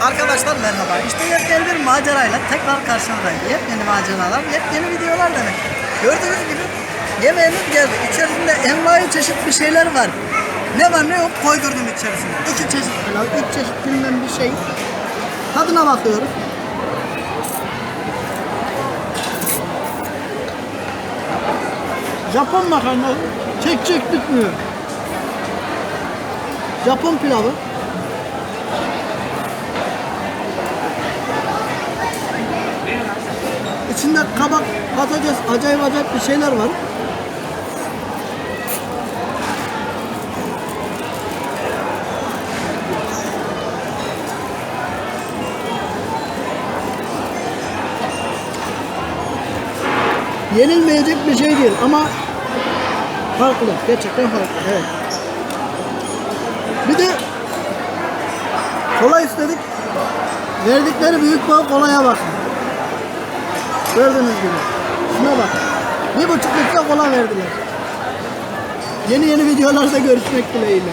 Arkadaşlar merhaba. İşte yepyeni bir macerayla tekrar karşınızdayım. Yepyeni maceralar, yepyeni videolar demek. Gördüğünüz gibi yemeğimiz geldi. İçerisinde envai çeşit bir şeyler var. Ne var ne yok koydurdum içerisine. İki çeşit pilav, üç çeşit bilmem bir şey. Tadına bakıyoruz. Japon makarna çek çek bitmiyor. Japon pilavı. İçinde kabak, patates, acayip acayip bir şeyler var. Yenilmeyecek bir şey değil ama farklı. Gerçekten farklı. Evet. Bir de kola istedik. Verdikleri büyük boy kolaya bakın. Gördüğünüz gibi. Şuna bak. Bir buçuk litre kola verdiler. Yeni yeni videolarda görüşmek dileğiyle.